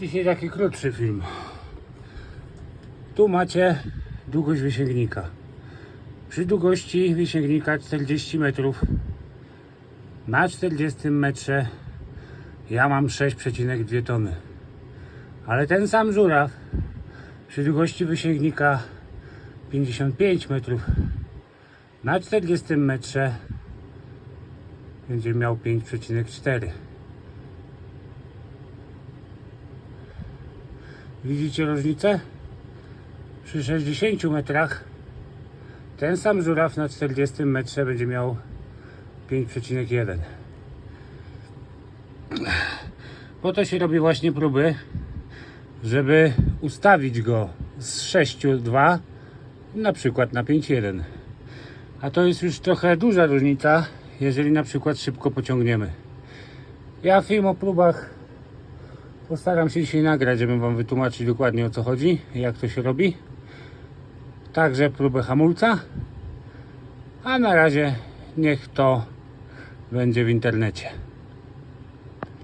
Dzisiaj taki krótszy film. Tu macie długość wysięgnika. Przy długości wysięgnika 40 metrów na 40 metrze ja mam 6,2 tony. Ale ten sam żuraw przy długości wysięgnika 55 metrów na 40 metrze będzie miał 5,4. Widzicie różnicę? Przy 60 metrach ten sam żuraw na 40 metrze będzie miał 5,1. Po to się robi właśnie próby, żeby ustawić go z 6,2 na przykład na 5,1. A to jest już trochę duża różnica, jeżeli na przykład szybko pociągniemy. Ja film o próbach postaram się dzisiaj nagrać, żebym Wam wytłumaczyć dokładnie o co chodzi, jak to się robi. Także próbę hamulca. A na razie niech to będzie w internecie.